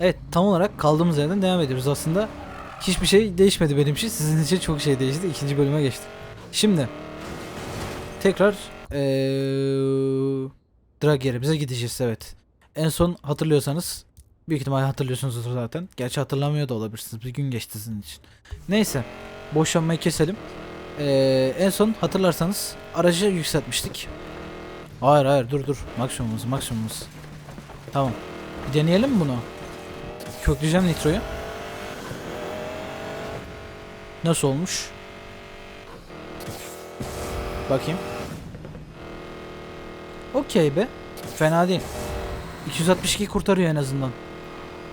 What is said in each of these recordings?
Evet tam olarak kaldığımız yerden devam ediyoruz aslında. Hiçbir şey değişmedi benim için. Sizin için çok şey değişti. İkinci bölüme geçtik. Şimdi tekrar ee, drag yerimize gideceğiz evet. En son hatırlıyorsanız büyük ihtimalle hatırlıyorsunuzdur zaten. Gerçi hatırlamıyor da olabilirsiniz. Bir gün geçti sizin için. Neyse. Boşanmayı keselim. Ee, en son hatırlarsanız aracı yükseltmiştik. Hayır hayır dur dur. Maksimumumuz maksimumumuz. Tamam. Bir deneyelim bunu? Kökleyeceğim nitroyu. Nasıl olmuş? Bakayım. Okey be. Fena değil. 262 kurtarıyor en azından.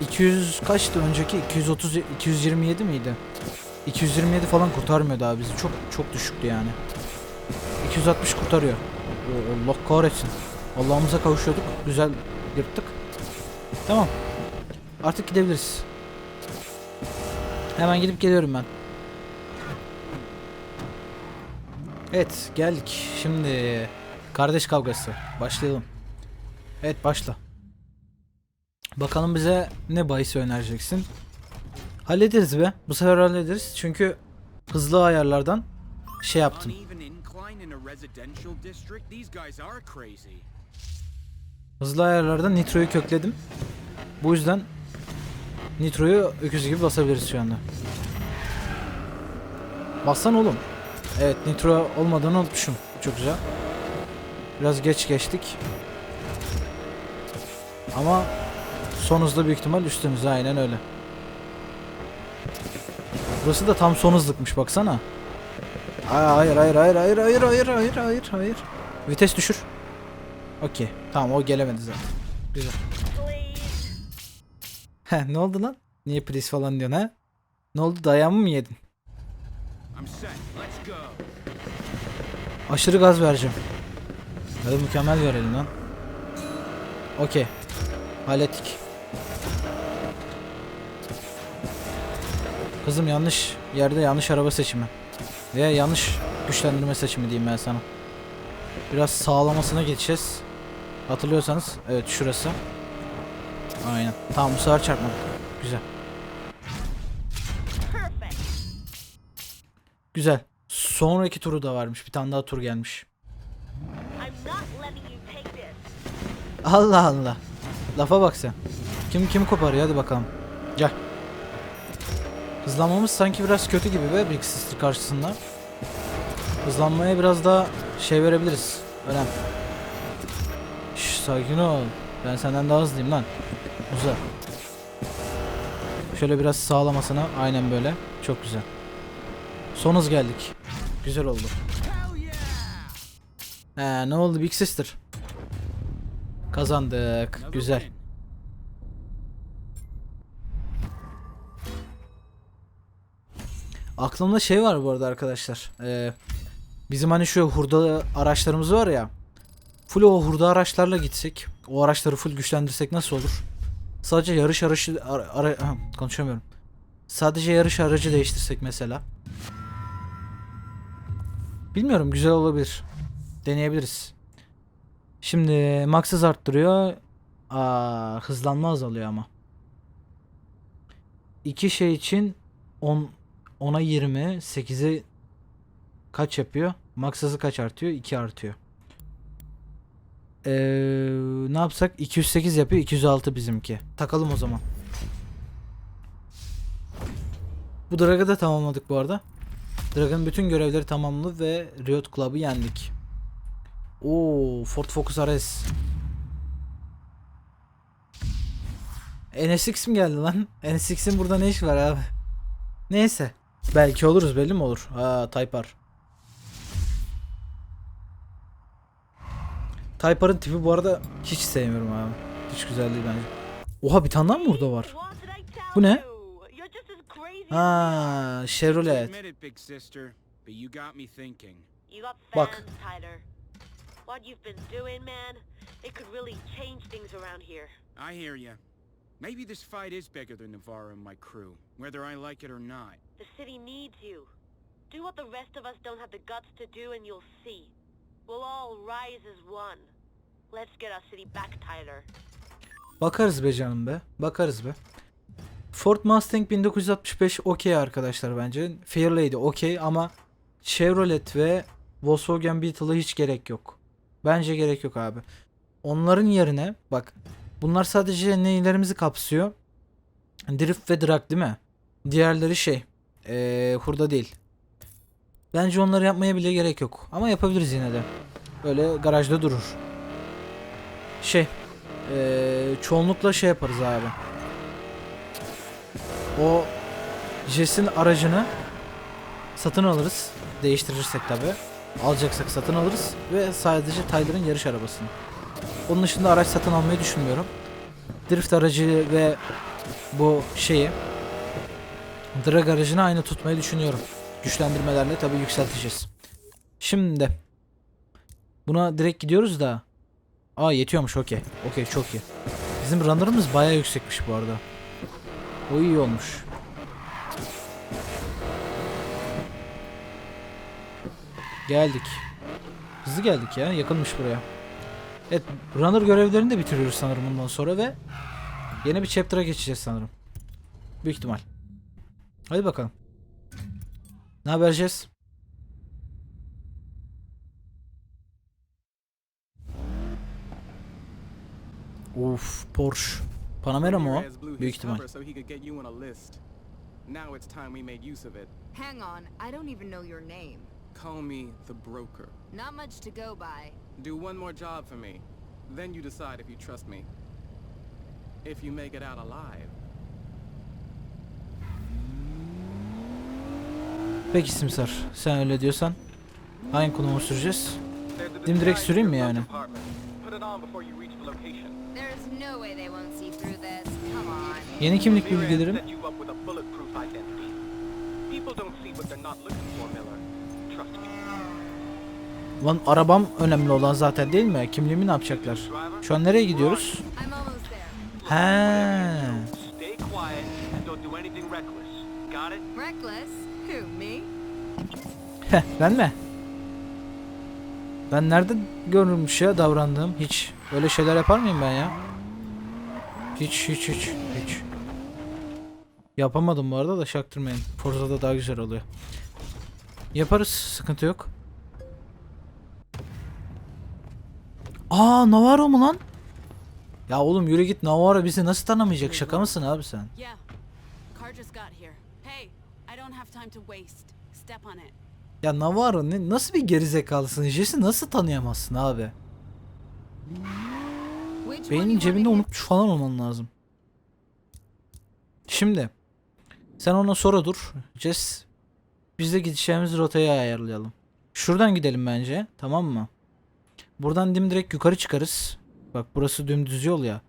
200 kaçtı önceki? 230 227 miydi? 227 falan kurtarmıyordu abi bizi. Çok çok düşüktü yani. 260 kurtarıyor. Allah kahretsin. Allah'ımıza kavuşuyorduk. Güzel yırttık. Tamam. Artık gidebiliriz. Hemen gidip geliyorum ben. Evet geldik. Şimdi kardeş kavgası. Başlayalım. Evet başla. Bakalım bize ne bahisi önereceksin. Hallederiz be. Bu sefer hallederiz. Çünkü hızlı ayarlardan şey yaptım. Hızlı ayarlardan nitroyu kökledim. Bu yüzden nitroyu öküz gibi basabiliriz şu anda. Bassan oğlum. Evet nitro olmadığını unutmuşum. Çok güzel. Biraz geç geçtik. Ama son hızda büyük ihtimal üstümüz aynen öyle. Burası da tam son hızlıkmış baksana. Hayır hayır hayır hayır hayır hayır hayır hayır hayır. Vites düşür. Okey. Tamam o gelemedi zaten. Güzel. Heh ne oldu lan? Niye please falan diyorsun ha? Ne oldu dayağımı mı yedin? Aşırı gaz vereceğim. Hadi mükemmel verelim lan. Okey. Hallettik. Kızım yanlış yerde yanlış araba seçimi. Veya yanlış güçlendirme seçimi diyeyim ben sana. Biraz sağlamasına geçeceğiz. Hatırlıyorsanız evet şurası. Aynen. Tamam bu sefer çarpmadık. Güzel. Güzel. Sonraki turu da varmış. Bir tane daha tur gelmiş. Allah Allah. Lafa bak sen. Kim kim koparıyor hadi bakalım. Gel. Hızlanmamız sanki biraz kötü gibi be Big Sister karşısında. Hızlanmaya biraz daha şey verebiliriz. Önem. Şş, sakin ol. Ben senden daha hızlıyım lan. Güzel. Şöyle biraz sağlamasına aynen böyle. Çok güzel. Son hız geldik. Güzel oldu. He ne oldu Big Sister? Kazandık. Güzel. Aklımda şey var bu arada arkadaşlar. Ee, bizim hani şu hurda araçlarımız var ya. Full o hurda araçlarla gitsek. O araçları full güçlendirsek nasıl olur? Sadece yarış aracı ara, ara- konuşamıyorum. Sadece yarış aracı değiştirsek mesela. Bilmiyorum güzel olabilir. Deneyebiliriz. Şimdi max hız arttırıyor. Aa, hızlanma azalıyor ama. İki şey için 10 10'a 20, 8'e kaç yapıyor? Max hızı kaç artıyor? 2 artıyor. Ee, ne yapsak? 208 yapıyor, 206 bizimki. Takalım o zaman. Bu Drag'ı da tamamladık bu arada. Drag'ın bütün görevleri tamamladı ve Riot Club'ı yendik. Oo, Ford Focus RS. NSX mi geldi lan? NSX'in burada ne işi var abi? Neyse. Belki oluruz belli mi olur? Aa Type R. Type R'ın tipi bu arada hiç sevmiyorum abi. Hiç güzel değil bence. Oha bir tane daha mı burada var? Bu ne? you? Ha, Chevrolet. You. You Bak. What you've been doing, man, it could really change things around here. I hear ya. Maybe this fight is bigger than Navarro and my crew, whether I like it or not. The city needs you. Do what the rest of us don't have the guts to do and you'll see. We'll all rise as one. Let's get our city back, Tyler. Bakarız be canım be. Bakarız be. Ford Mustang 1965 okey arkadaşlar bence. Fairlady okey ama Chevrolet ve Volkswagen Beetle'a hiç gerek yok. Bence gerek yok abi. Onların yerine bak bunlar sadece neylerimizi kapsıyor? Drift ve drag değil mi? Diğerleri şey ee, hurda değil. Bence onları yapmaya bile gerek yok. Ama yapabiliriz yine de. Böyle garajda durur. Şey ee, çoğunlukla şey yaparız abi. O Jess'in aracını satın alırız. Değiştirirsek tabi. Alacaksak satın alırız. Ve sadece Tyler'ın yarış arabasını. Onun dışında araç satın almayı düşünmüyorum. Drift aracı ve bu şeyi drag aracını aynı tutmayı düşünüyorum. Güçlendirmelerle tabi yükselteceğiz. Şimdi buna direkt gidiyoruz da Aa yetiyormuş okey. Okey çok iyi. Bizim runner'ımız bayağı yüksekmiş bu arada. O iyi olmuş. Geldik. Hızlı geldik ya. Yakınmış buraya. Evet, runner görevlerini de bitiriyoruz sanırım bundan sonra ve yeni bir chapter'a geçeceğiz sanırım. Büyük ihtimal. Hadi bakalım. Ne haber Jess? Uf, Porsche. Panamera mı o? Büyük his ihtimal. so he could get you on a list. Now it's time we made use of it. Hang on, I don't even know your name. Call me the broker. Not much to go by. Do one more job for me. Then you decide if you trust me. If you make it out alive. Peki Simsar, sen öyle diyorsan hangi konumu süreceğiz? Dimdirek süreyim mi yani? Yeni kimlik bilgilerim. Lan arabam önemli olan zaten değil mi? Kimliğimi ne yapacaklar? Şu an nereye gidiyoruz? He. Heh, ben mi? Ben nerede görülmüş ya davrandığım? Hiç. Öyle şeyler yapar mıyım ben ya? Hiç hiç hiç hiç. Yapamadım bu arada da şaktırmayın. Forza'da daha güzel oluyor. Yaparız. Sıkıntı yok. Aa Navarro mu lan? Ya oğlum yürü git Navarro bizi nasıl tanımayacak? Şaka mısın abi sen? Yeah. Car just got here. Hey, I don't have time to waste. Step on it. Ya Navarro ne, nasıl bir gerizekalısın? Jesse nasıl tanıyamazsın abi? Beynin cebinde unutmuş falan olman lazım. Şimdi sen ona sonra dur. Jess biz de gideceğimiz rotayı ayarlayalım. Şuradan gidelim bence. Tamam mı? Buradan dimdirek yukarı çıkarız. Bak burası dümdüz yol ya.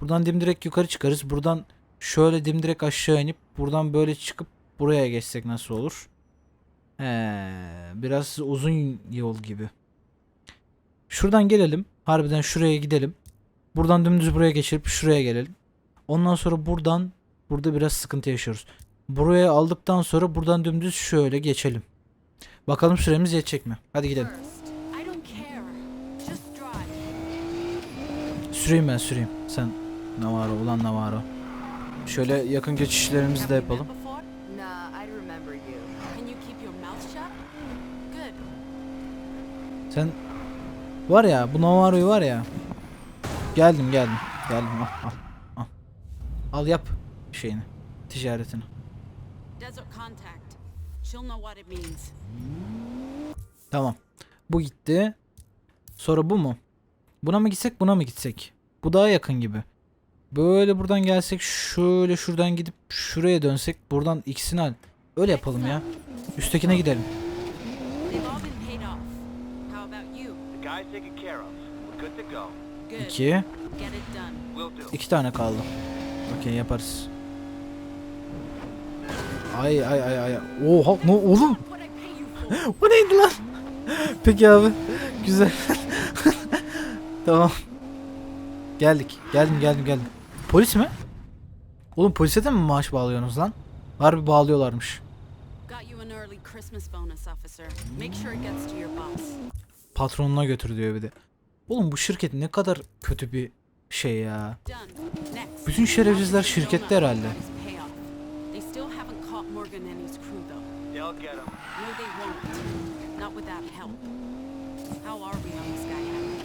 Buradan dimdirek yukarı çıkarız. Buradan şöyle dimdirek aşağı inip buradan böyle çıkıp buraya geçsek nasıl olur? He, biraz uzun yol gibi. Şuradan gelelim. Harbiden şuraya gidelim. Buradan dümdüz buraya geçirip şuraya gelelim. Ondan sonra buradan burada biraz sıkıntı yaşıyoruz. Buraya aldıktan sonra buradan dümdüz şöyle geçelim. Bakalım süremiz yetecek mi? Hadi gidelim. Süreyim ben süreyim. Sen Navarro ulan Navarro. Şöyle yakın geçişlerimizi de yapalım. met before? Nah, I remember you. Can you keep your mouth shut? Good. Sen var ya bu Navarro'yu var ya. Geldim geldim. Geldim al al. Al, al yap şeyini. Ticaretini. Tamam. Bu gitti. Sonra bu mu? Buna mı gitsek buna mı gitsek? Bu daha yakın gibi. Böyle buradan gelsek şöyle şuradan gidip şuraya dönsek buradan ikisini al. Öyle yapalım ya. Üsttekine gidelim. They've all been paid off. How about you? The guy's taken care of. We're good to go. Good. İki. Get it done. Will do. iki tane kaldı. Okey yaparız. Ay ay ay ay. Oha ne oğlum? Bu neydi lan? Peki abi. Güzel. tamam. Geldik. Geldim geldim geldim. Polis mi? Oğlum polise de mi maaş bağlıyorsunuz lan? Harbi bağlıyorlarmış. Patronuna götür diyor bir de. Oğlum bu şirket ne kadar kötü bir şey ya. Bütün şerefsizler şirkette herhalde.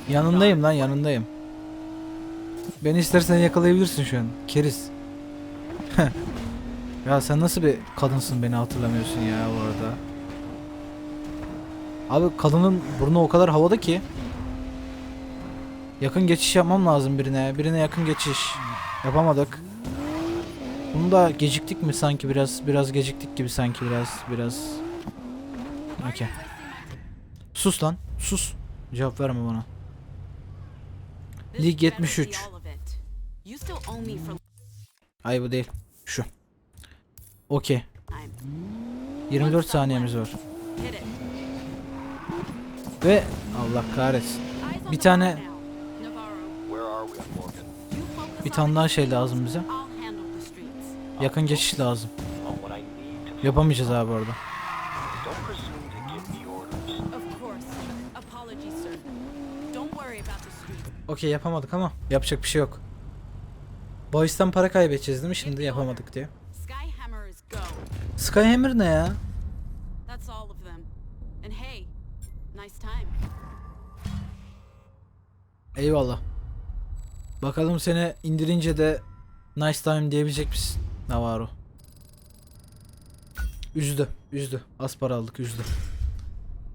Yanındayım lan yanındayım. Beni istersen yakalayabilirsin şu an. Keriz. ya sen nasıl bir kadınsın beni hatırlamıyorsun ya bu arada. Abi kadının burnu o kadar havada ki. Yakın geçiş yapmam lazım birine. Birine yakın geçiş. Yapamadık. Bunu da geciktik mi sanki biraz biraz geciktik gibi sanki biraz biraz. Okey. Sus lan sus. Cevap verme bana. Lig better be 73. all of it. You still owe me for Ay bu değil. Şu. Okey. time. 24 saniyemiz var. Ve Allah kahretsin. Bir tane- Bir tane daha şey lazım bize. Yakın geçiş lazım. Yapamayacağız abi orada. Okey yapamadık ama yapacak bir şey yok. Boys'tan para kaybedeceğiz değil mi şimdi yapamadık diye. Skyhammer ne ya? Eyvallah. Bakalım seni indirince de nice time diyebilecek misin Navarro? Üzdü, üzdü. Az para aldık, üzdü.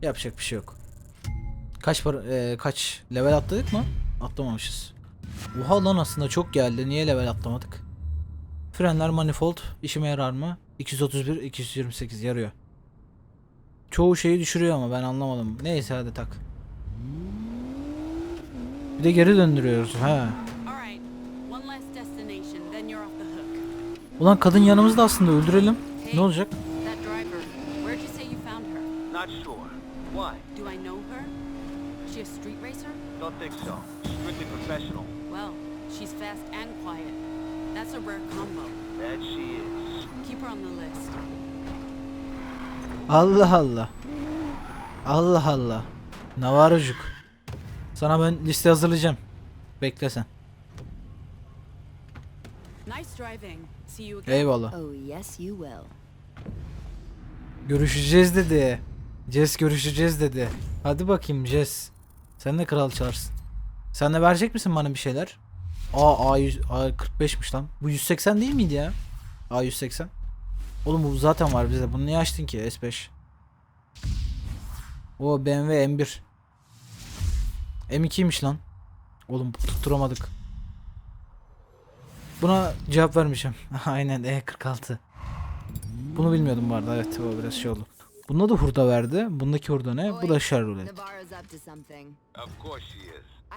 Yapacak bir şey yok. Kaç para, eee, kaç level atladık mı? Atlamamışız. Oha lan aslında çok geldi. Niye level atlamadık? Frenler manifold işime yarar mı? 231, 228 yarıyor. Çoğu şeyi düşürüyor ama ben anlamadım. Neyse hadi tak. Bir de geri döndürüyoruz. Ha. Ulan kadın yanımızda aslında öldürelim. Ne olacak? That driver, where'd you say you found her? Not sure. Why? Do I know her? She a street racer? Don't think so. Strictly professional. Well, she's fast and quiet. That's a rare combo. That she is. Keep her on the list. Allah Allah. Allah Allah. Navarocuk. Sana ben liste hazırlayacağım. Bekle sen. Eyvallah. Oh, yes, you will. Görüşeceğiz dedi. Jess görüşeceğiz dedi. Hadi bakayım Jess. Sen de kral çalarsın. Sen de verecek misin bana bir şeyler? Aa A100, A45'miş lan. Bu 180 değil miydi ya? A180. Oğlum bu zaten var bizde. Bunu niye açtın ki S5? O BMW M1. M2'ymiş lan. Oğlum tutturamadık. Buna cevap vermeyeceğim. Aynen E46. Bunu bilmiyordum bu arada. Evet o biraz şey oldu. Bunda da hurda verdi. Bundaki hurda ne? Bu da is.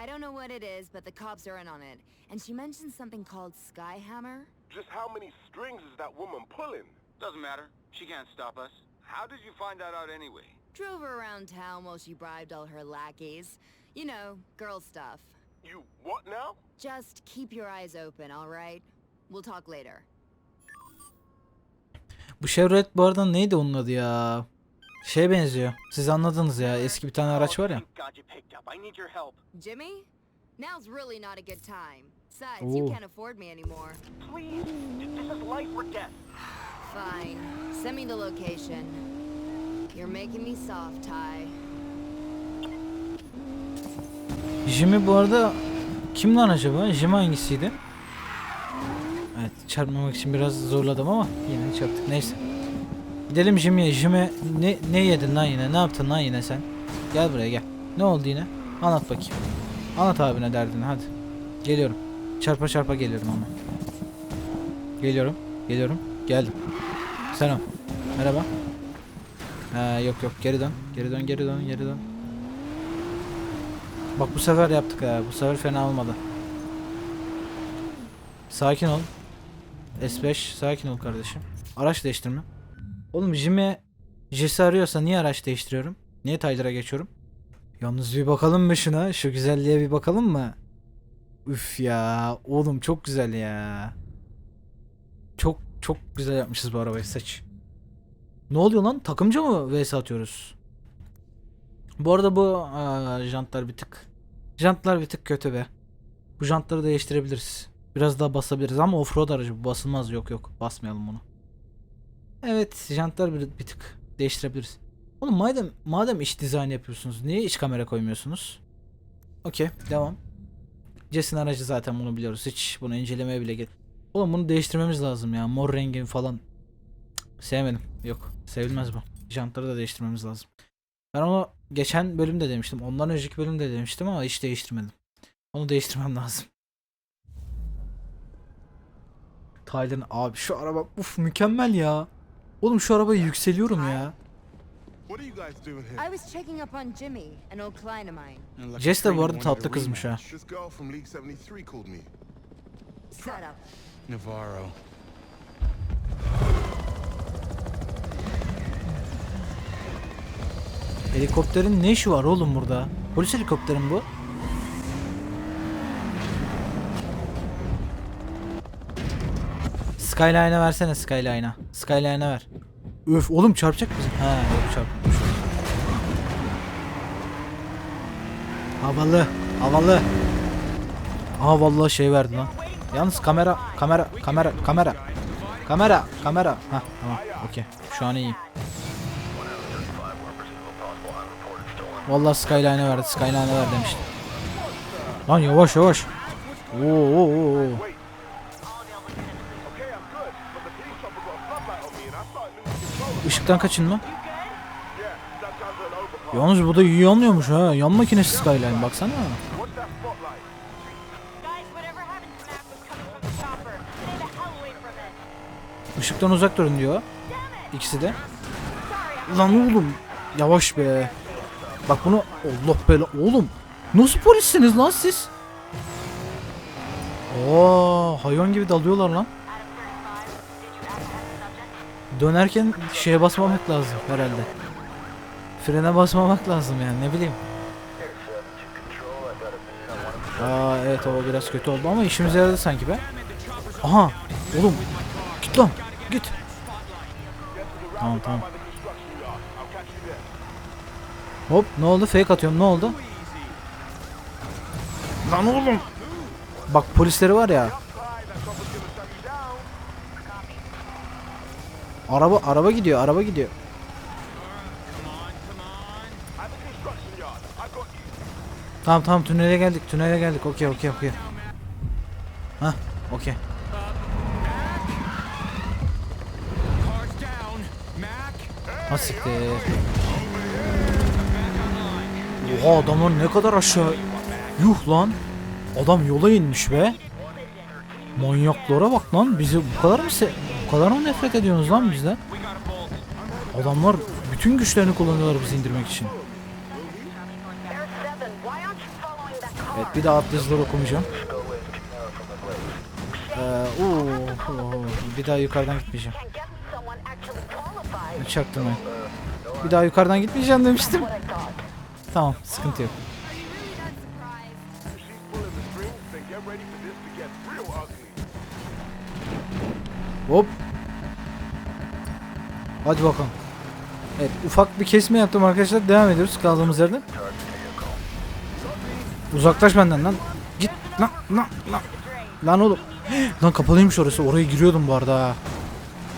I don't know what it is, but the cops are in on it. And she mentioned something called Skyhammer. Just how many strings is that woman pulling? Doesn't matter. She can't stop us. How did you find that out anyway? Drove her around town while she bribed all her lackeys. You know, girl stuff. You what now? Just keep your eyes open, all right? We'll talk later. Bu Chevrolet bu arada neydi onun adı ya? Şeye benziyor. Siz anladınız ya. Eski bir tane araç var ya. Jimmy? Now's really not a good time. Besides, you can't afford me anymore. Please. This is life or death. Fine. Send me the location. You're making me soft, Ty. Jimmy bu arada kim lan acaba? Jimmy hangisiydi? Evet çarpmamak için biraz zorladım ama yine çarptık. Neyse. Gidelim Jimmy'ye. Jimmy ne, ne yedin lan yine? Ne yaptın lan yine sen? Gel buraya gel. Ne oldu yine? Anlat bakayım. Anlat abine derdini hadi. Geliyorum. Çarpa çarpa geliyorum ama. Geliyorum. Geliyorum. Geldim. Selam. Merhaba. Ha, yok yok geri dön. Geri dön geri dön geri dön. Bak bu sefer yaptık ha. Bu sefer fena olmadı. Sakin ol. S5 sakin ol kardeşim. Araç değiştirme. Oğlum Jimmy Jesse arıyorsa niye araç değiştiriyorum? Niye Tyler'a geçiyorum? Yalnız bir bakalım mı şuna? Şu güzelliğe bir bakalım mı? Üf ya. Oğlum çok güzel ya. Çok çok güzel yapmışız bu arabayı saç. Ne oluyor lan? Takımcı mı vs atıyoruz? Bu arada bu aa, jantlar bir tık. Jantlar bir tık kötü be. Bu jantları değiştirebiliriz. Biraz daha basabiliriz ama offroad aracı basılmaz yok yok basmayalım bunu. Evet jantlar bir, bir tık değiştirebiliriz. Oğlum madem madem iç dizayn yapıyorsunuz niye iç kamera koymuyorsunuz? Okey devam. Jesse'nin aracı zaten bunu biliyoruz. Hiç bunu incelemeye bile gerek. Oğlum bunu değiştirmemiz lazım ya. Mor rengi falan. Sevmedim. Yok. Sevilmez bu. Jantları da değiştirmemiz lazım. Ben onu geçen bölümde demiştim. Ondan önceki bölümde demiştim ama hiç değiştirmedim. Onu değiştirmem lazım. Tyler'ın abi şu araba uf mükemmel ya. Oğlum şu arabaya yükseliyorum ya. I was checking up on Jimmy, an old client of mine. Jess de bu arada tatlı kızmış ha. This girl from League 73 called me. Shut up. Navarro. Helikopterin ne işi var oğlum burada? Polis helikopterin bu. Skyline'a versene Skyline'a. Skyline'a ver. Öf oğlum çarpacak bizi. Ha yok çarpmamış. Havalı. Havalı. Aa vallahi şey verdi lan. Yalnız kamera kamera kamera kamera. Kamera kamera. Ha tamam okey. Şu an iyi. Vallahi Skyline'e verdi. Skyline'e ver demişti. Lan yavaş yavaş. Oo, oo, oo. Işıktan kaçın mı? Yeah, that does an overpass. Yalnız bu da iyi yanlıyormuş ha. Yan makinesi Skyline baksana. Işıktan uzak durun diyor. İkisi de. Lan oğlum. Yavaş be. Bak bunu Allah bela oğlum. Nasıl polissiniz lan siz? Oo, hayvan gibi dalıyorlar lan. Dönerken şeye basmamak lazım herhalde. Frene basmamak lazım yani ne bileyim. Aa evet o biraz kötü oldu ama işimize yaradı sanki be. Aha oğlum git lan git. Tamam tamam. Hop ne oldu fake atıyorum ne oldu? Lan oğlum. Bak polisleri var ya. Araba araba gidiyor araba gidiyor. Tamam tamam tünele geldik tünele geldik okey okey okey. Hah okey. Cars down. Mac. Ha siktir. Oha adamlar ne kadar aşağı. Yuh lan. Adam yola inmiş be. Manyaklara bak lan. Bizi bu kadar mı se bu kadar mı nefret ediyorsunuz lan bizden? Adamlar bütün güçlerini kullanıyorlar bizi indirmek için. Evet bir daha atlıcıları okumayacağım. Ee, oo, oo, bir daha yukarıdan gitmeyeceğim. Çaktım ben. Bir daha yukarıdan gitmeyeceğim demiştim. Tamam sıkıntı yok. Hop. Hadi bakalım. Evet ufak bir kesme yaptım arkadaşlar. Devam ediyoruz kaldığımız yerden. Uzaklaş benden lan. Git lan lan lan. Lan oğlum. Lan kapalıymış orası. Oraya giriyordum bu arada.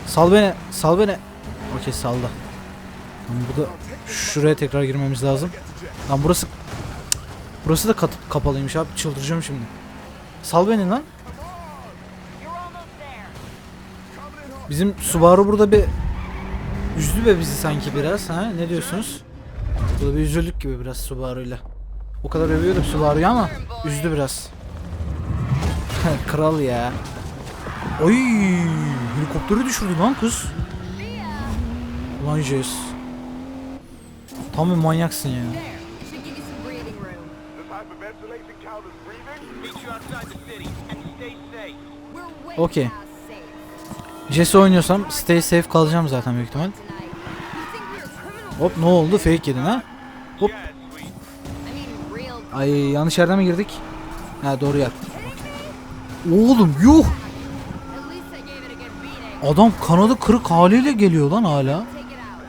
Sal beni. Sal beni. Okey saldı. Lan bu da şuraya tekrar girmemiz lazım. Lan burası Burası da kat- kapalıymış abi. Çıldıracağım şimdi. Sal beni lan. Bizim Subaru burada bir üzdü be bizi sanki biraz ha ne diyorsunuz? Burada bir üzüldük gibi biraz Subaru'yla. O kadar övüyordum Subaru'yu ama üzdü biraz. Kral ya. Oy helikopteri düşürdü lan kız. Ulan Jess. Tam bir manyaksın ya. Safe Jesse oynuyorsam stay safe kalacağım zaten büyük ihtimal. Hop ne oldu fake yedin ha? Hop. Ay yanlış yerden mi girdik? Ha doğru yer. Oğlum yuh! Adam kanadı kırık haliyle geliyor lan hala. Take it out.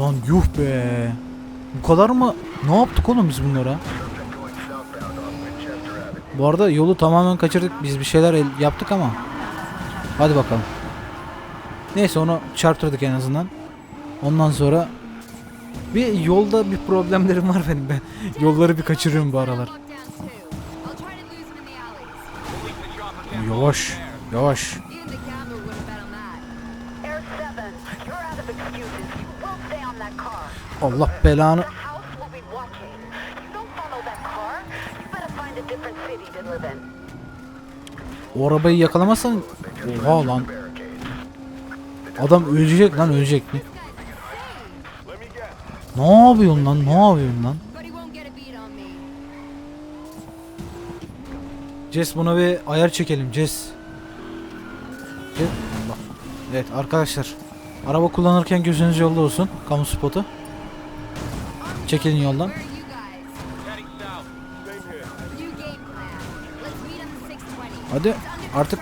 Lan yuh be. Bu kadar mı? Ne yaptık oğlum biz bunlara? Bu arada yolu tamamen kaçırdık. Biz bir şeyler yaptık ama Hadi bakalım. Neyse onu çarptırdık en azından. Ondan sonra bir yolda bir problemlerim var benim ben. Yolları bir kaçırıyorum bu aralar. Lockdown too. Live in. O arabayı yakalamazsan oha lan. Adam ölecek lan ölecek. Guess. ne yapıyorsun lan? Ne yapıyorsun lan? Jess buna bir ayar çekelim Jess. Allah. Evet arkadaşlar. Araba kullanırken gözünüz yolda olsun. Kamu spotu. Çekilin yoldan. Where are you guys? Heading south. Same here. New game plan. Let's meet on the 620. Hadi artık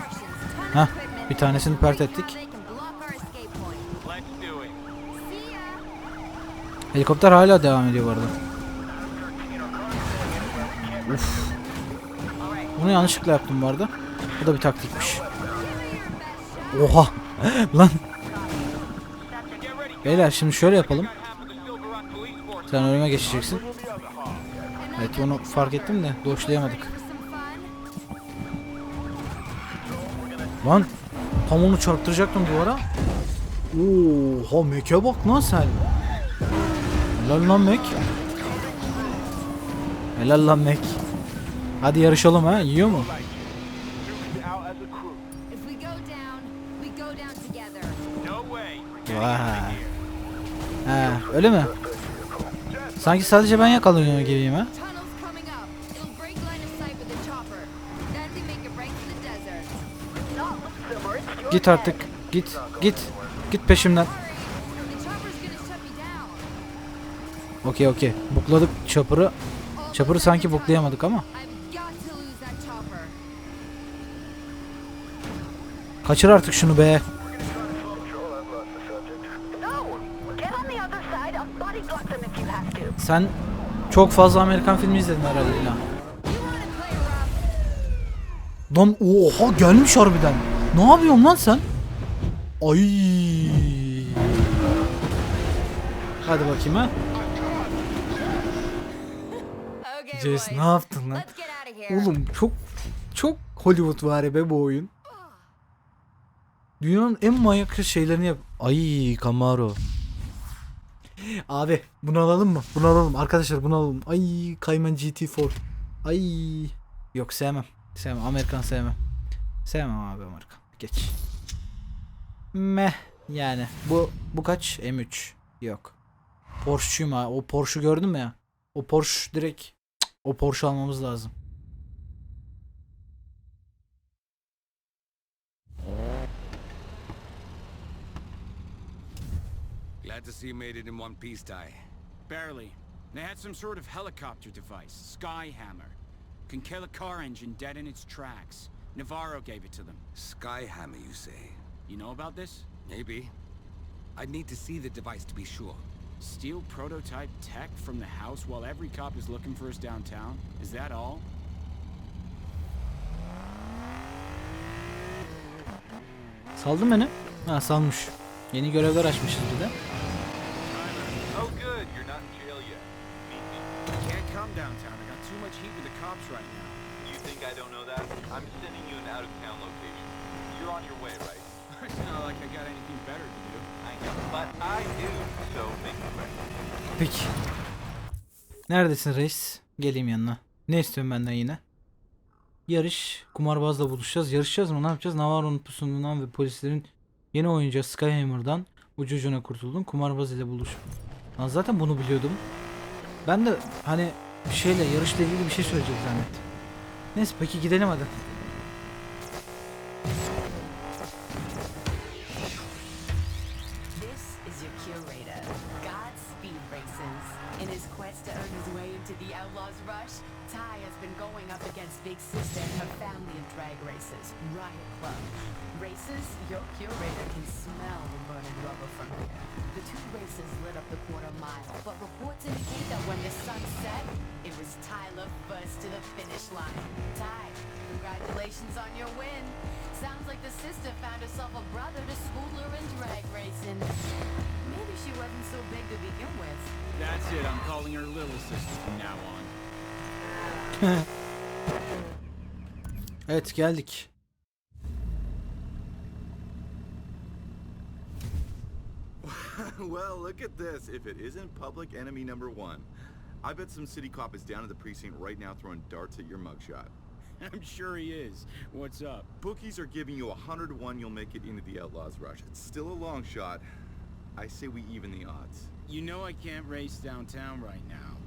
Heh, bir tanesini pert ettik. Helikopter hala devam ediyor bu arada. Uf. Bunu yanlışlıkla yaptım bu arada. Bu da bir taktikmiş. Oha. Lan. Beyler şimdi şöyle yapalım. Sen önüme geçeceksin. Evet onu fark ettim de doşlayamadık. Lan tam onu çarptıracaktım duvara. Oha Mac'e bak lan sen. Helal lan Mac. Helal lan Mac. Hadi yarışalım ha. Yiyor mu? Vay. He, öyle mi? Sanki sadece ben yakalanıyorum gibiyim ha. Git artık. Git. Git. Git peşimden. Okey okey. Bukladık çapırı. Çapırı sanki buklayamadık ama. Kaçır artık şunu be. Sen çok fazla Amerikan filmi izledin herhalde rough? Lan oha gelmiş harbiden. Ne yapıyorsun lan sen? Ay. Hadi bakayım ha. Jess ne yaptın lan? Oğlum çok çok Hollywood var be bu oyun. Dünyanın en manyak şeylerini yap. Ay Camaro. Abi bunu alalım mı? Bunu alalım. Arkadaşlar bunu alalım. Ay Cayman GT4. Ay. Yok sevmem. Sevmem. Amerikan sevmem. Sevmem abi Amerikan. Geç. Meh. Yani bu bu kaç? M3. Yok. Porsche'yum ha. O Porsche gördün mü ya? O Porsche direkt o Porsche almamız lazım. Glad to see you made it in one piece, Ty. Barely. They had some sort of helicopter device, Skyhammer. Can kill a car engine dead in its tracks. Navarro gave it to them. Skyhammer, you say? You know about this? Maybe. I'd need to see the device to be sure. Steal prototype tech from the house while every cop is looking for us downtown? Is that all? Saldı beni. Ha salmış. Yeni görevler açmışız bir de. Oh, good. You're not in jail yet. Meet me. Can't come downtown. I got too much heat with the cops right now. You think I don't know that? I'm sending you an out-of-town location. You're on your way, right? It's not like I got anything better to do. I know, but I do. So make it. Peki. Neredesin reis? Geleyim yanına. Ne istiyorsun benden yine? Yarış. Kumarbazla buluşacağız. Yarışacağız mı? Ne yapacağız? Navarro'nun pusunundan ve polislerin yeni oyuncağı Skyhammer'dan ucu ucuna kurtuldun. Kumarbaz ile buluş. Lan zaten bunu biliyordum. Ben de hani bir şeyle yarışla ilgili bir şey söyleyecek zannettim. Neyse peki gidelim hadi. Big Sister and her family of drag races, Riot Club. Your curator can smell the burning rubber from here. The two races lit up the quarter mile, but reports indicate that when the sun set, it was Tyler first to the finish line. Ty, congratulations on your win. Sounds like the sister sister found herself a brother to school her in drag racing. Maybe she wasn't so big to begin with. That's it, I'm calling her little sister from now on. Evet geldik. well, look at this. If it isn't public enemy number one. I bet some city cop is down at the precinct right now throwing darts at your mugshot. I'm sure he is. What's up? Bookies are giving you a 100 to 1 you'll make it into the Outlaws Rush. It's still a long shot. I say we even the odds. You know I can't race downtown right now.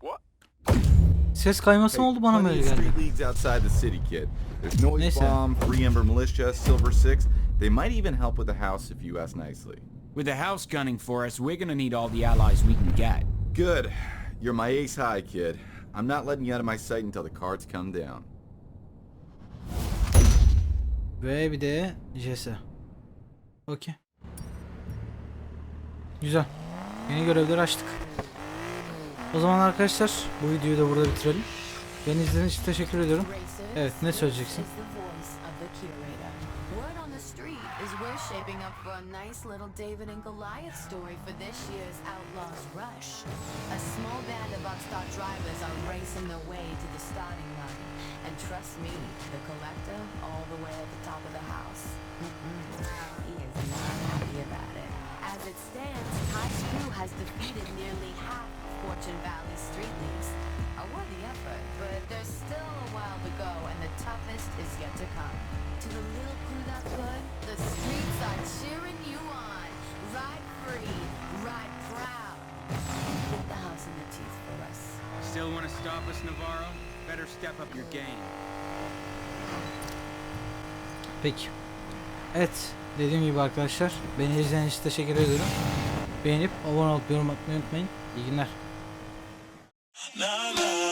What? Ses kayması mı oldu bana mı plenty öyle of geldi? street leagues outside the city, kid. There's Noise Neyse. Bomb, Free Ember Militia, Silver Six. They might even help with the house if you ask nicely. With the house gunning for us, we're gonna need all the allies we can get. Good. You're my ace high, kid. I'm not letting you out of my sight until the cards come down. Ve bir de Jesse. Okey. Güzel. Yeni görevleri açtık. O zaman arkadaşlar bu videoyu da burada bitirelim. Beni izlediğiniz için teşekkür ediyorum. Evet ne söyleyeceksin? For a nice little David and Goliath story for this year's Outlaws Rush. A small band of upstart drivers are racing their way to the starting line. And trust me, the collector, all the way at the top of the house. Mm-mm. He is not happy about it. As it stands, crew has defeated nearly half Fortune Valley street leagues. A worthy effort, but there's still a while to go, and the toughest is yet to come. To the little crew that could, the streets are cheering you on. Ride free, ride proud. Hit the house in the teeth for us. Still wanna stop us, Navarro? Better step up your game. Peki. Evet. Dediğim gibi arkadaşlar. Beni izlediğiniz için teşekkür ediyorum. Beğenip abone olup yorum atmayı unutmayın. İyi günler. Nah, la.